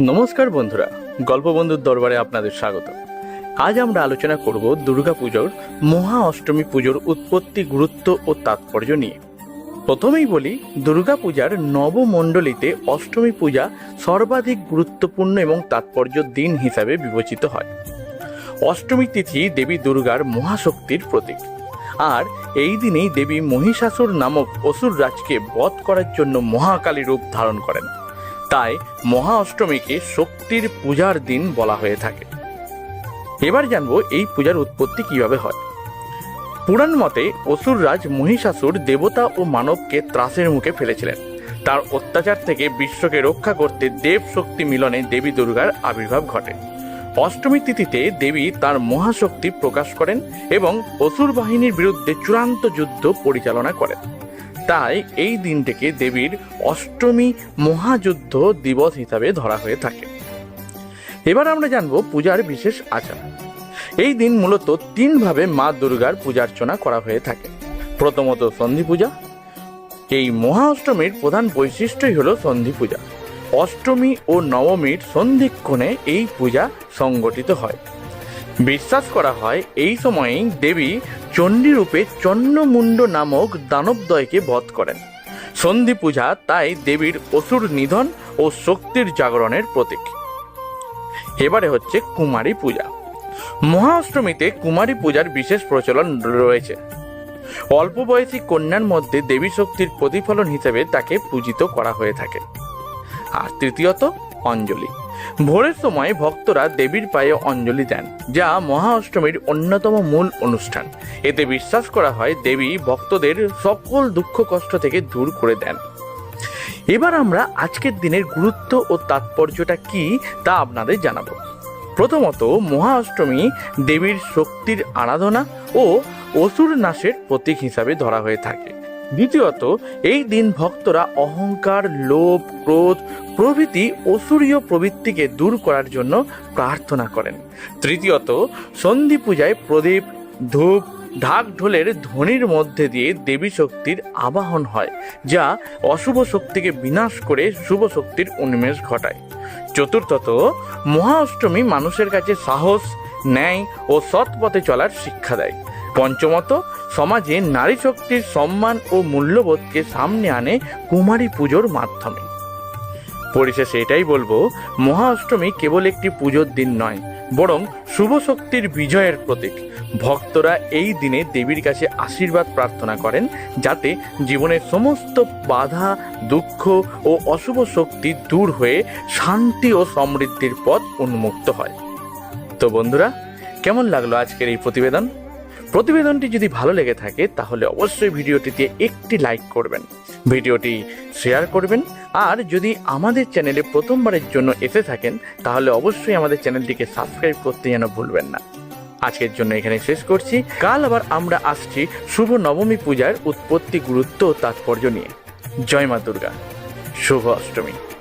নমস্কার বন্ধুরা, গল্প বন্ধুর দরবারে আপনাদের স্বাগত। আজ আমরা আলোচনা করব দুর্গা পুজোর, মহা অষ্টমী পুজোর উৎপত্তি গুরুত্ব ও তাৎপর্য নিয়ে। প্রথমেই বলি, দুর্গা পূজার নবমণ্ডলীতে অষ্টমী পূজা সর্বাধিক গুরুত্বপূর্ণ এবং তাৎপর্য দিন হিসাবে বিবেচিত হয়। অষ্টমী তিথি দেবী দুর্গার মহাশক্তির প্রতীক। আর এই দিনেই দেবী মহিষাসুর নামক অসুর রাজকে বধ করার জন্য মহাকালী রূপ ধারণ করেন। তাই মহা অষ্টমীকে শক্তির পূজার দিন বলা হয়ে থাকে। এবার জানব এই পূজার উৎপত্তি কীভাবে হয়। পুরাণ মতে অসুররাজ মহিষাসুর দেবতা ও মানবকে ত্রাসের মুখে ফেলেছিলেন। তার অত্যাচার থেকে বিশ্বকে রক্ষা করতে দেব শক্তি মিলনে দেবী দুর্গার আবির্ভাব ঘটে। অষ্টমী তিথিতে দেবী তার মহাশক্তি প্রকাশ করেন এবং অসুর বাহিনীর বিরুদ্ধে চূড়ান্ত যুদ্ধ পরিচালনা করেন। তাই এই দিনটিকে দেবীর অষ্টমী মহাযুদ্ধ দিবস হিসাবে ধরা হয়ে থাকে। এবার আমরা জানব পূজার বিশেষ আচার। এই দিন মূলত তিনভাবে মা দুর্গার পূজার্চনা করা হয়ে থাকে। প্রথমত সন্ধি পূজা। এই মহা অষ্টমীর প্রধান বৈশিষ্ট্যই হলো সন্ধি পূজা। অষ্টমী ও নবমীর সন্ধিক্ষণে এই পূজা সংগঠিত হয়। বিশ্বাস করা হয় এই সময়েই দেবী চণ্ডীরূপে চন্নমুণ্ড নামক দানবদ্বয়কে বধ করেন। সন্ধি পূজা তাই দেবীর অসুর নিধন ও শক্তির জাগরণের প্রতীক। এবারে হচ্ছে কুমারী পূজা। মহা অষ্টমীতে কুমারী পূজার বিশেষ প্রচলন রয়েছে। অল্প বয়সী কন্যার মধ্যে দেবী শক্তির প্রতিফলন হিসেবে তাকে পূজিত করা হয়ে থাকে। আর তৃতীয়ত, অঞ্জলি। ভোরের সময় ভক্তরা দেবীর পায়ে অঞ্জলি দেন, যা মহা অষ্টমীর অন্যতম মূল অনুষ্ঠান। এতে বিশ্বাস করা হয় দেবী ভক্তদের সকল দুঃখ কষ্ট থেকে দূর করে দেন। এবার আমরা আজকের দিনের গুরুত্ব ও তাৎপর্যটা কি তা আপনাদের জানাব। প্রথমত মহা অষ্টমী দেবীর শক্তির আরাধনা ও অসুর নাশের প্রতীক হিসাবে ধরা হয়ে থাকে। দ্বিতীয়ত, এই দিন ভক্তরা অহংকার, লোভ, ক্রোধ, প্রভৃতি অসুরীয় প্রবৃত্তিকে দূর করার জন্য প্রার্থনা করেন। তৃতীয়ত, সন্ধি পূজায় প্রদীপ, ধূপ, ঢাক ঢোলের ধ্বনির মধ্যে দিয়ে দেবী শক্তির আবাহন হয়, যা অশুভ শক্তিকে বিনাশ করে শুভ শক্তির উন্মেষ ঘটায়। চতুর্থত মহা অষ্টমী মানুষের কাছে সাহস, ন্যায় ও সৎ পথে চলার শিক্ষা দেয়। পঞ্চমত, সমাজে নারী শক্তির সম্মান ও মূল্যবোধকে সামনে আনে কুমারী পুজোর মাধ্যমে। পরিশেষে এটাই বলব মহা অষ্টমী কেবল একটি পুজোর দিন নয়, বরং শুভ শক্তির বিজয়ের প্রতীক। ভক্তরা এই দিনে দেবীর কাছে আশীর্বাদ প্রার্থনা করেন, যাতে জীবনের সমস্ত বাধা, দুঃখ ও অশুভ শক্তি দূর হয়ে শান্তি ও সমৃদ্ধির পথ উন্মুক্ত হয়। তো বন্ধুরা, কেমন লাগল আজকের এই প্রতিবেদন? প্রতিবেদনটি যদি ভালো লেগে থাকে, তাহলে অবশ্যই ভিডিওটিতে একটি লাইক করবেন। ভিডিওটি শেয়ার করবেন। আর যদি আমাদের চ্যানেলে প্রথমবারের জন্য এসে থাকেন, তাহলে অবশ্যই আমাদের চ্যানেলটিকে সাবস্ক্রাইব করতে যেন ভুলবেন না। আজকের জন্য এখানে শেষ করছি। কাল আবার আমরা আসছি শুভ নবমী পূজার উৎপত্তি গুরুত্ব ও তাৎপর্য নিয়ে। জয় মা দুর্গা। শুভ অষ্টমী।